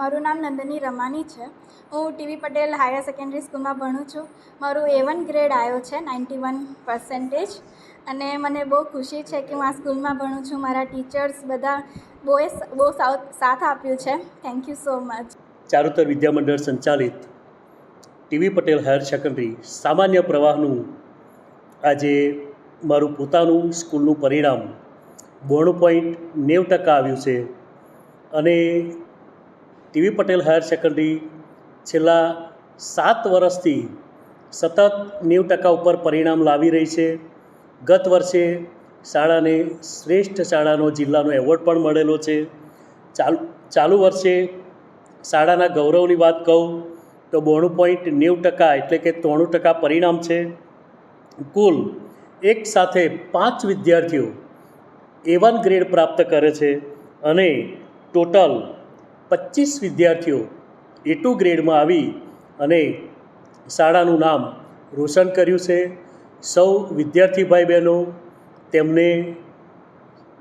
મારું નામ નંદની રમાની છે. હું ટીવી પટેલ હાયર સેકન્ડરી સ્કૂલમાં ભણું છું. મારું એ વન ગ્રેડ આવ્યો છે નાઇન્ટી વન પર્સન્ટેજ અને મને બહુ ખુશી છે કે હું આ સ્કૂલમાં ભણું છું. મારા ટીચર્સ બધા બહુ બહુ સાઉથ સાથ આપ્યું છે. Thank you so much Charutar Vidyamandal સંચાલિત ટીવી પટેલ હાયર સેકન્ડરી સામાન્ય પ્રવાહનું આજે મારું પોતાનું સ્કૂલનું પરિણામ બોણું પોઈન્ટ નેવ ટકા આવ્યું છે. અને ટીવી પટેલ હાયર સેકન્ડરી છેલ્લા સાત વર્ષથી સતત નેવ ટકા ઉપર પરિણામ લાવી રહી છે. ગત વર્ષે શાળાને શ્રેષ્ઠ શાળાનો જિલ્લાનો એવોર્ડ પણ મળેલો છે. ચાલુ ચાલુ વર્ષે શાળાના ગૌરવની વાત કહું તો બોણું પોઈન્ટ નેવ ટકા એટલે કે ત્રોણું ટકા પરિણામ છે. કુલ એક સાથે પાંચ વિદ્યાર્થીઓ એ વન ગ્રેડ પ્રાપ્ત કરે છે અને ટોટલ પચીસ વિદ્યાર્થીઓ એ ટુ ગ્રેડમાં આવી અને શાળાનું નામ રોશન કર્યું છે. સૌ વિદ્યાર્થી ભાઈ બહેનો તેમને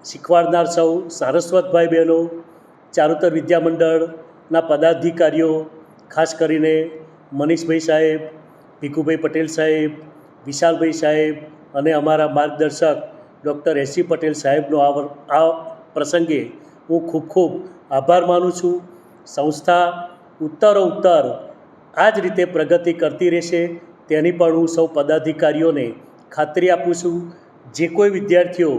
શીખવાડનાર સૌ સારસ્વતભાઈ બહેનો ચારુતર વિદ્યામંડળના પદાધિકારીઓ, ખાસ કરીને મનીષભાઈ સાહેબ, ભીખુભાઈ પટેલ સાહેબ, વિશાલભાઈ સાહેબ અને અમારા માર્ગદર્શક ડૉક્ટર એસસી પટેલ સાહેબનો આ પ્રસંગે હું ખૂબ ખૂબ આભાર માનું છું. સંસ્થા ઉત્તરો ઉત્તર આ જ રીતે પ્રગતિ કરતી રહેશે તેની પણ હું સૌ પદાધિકારીઓને ખાતરી આપું છું. જે કોઈ વિદ્યાર્થીઓ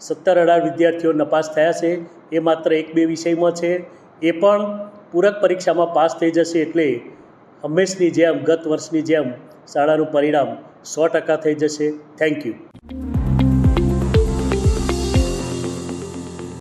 સત્તર અઢાર વિદ્યાર્થીઓ નપાસ થયા છે, એ માત્ર એક બે વિષયમાં છે. એ પણ પૂરક પરીક્ષામાં પાસ થઈ જશે એટલે હંમેશની જેમ ગત વર્ષની જેમ શાળાનું પરિણામ સો ટકા થઈ જશે. Thank you.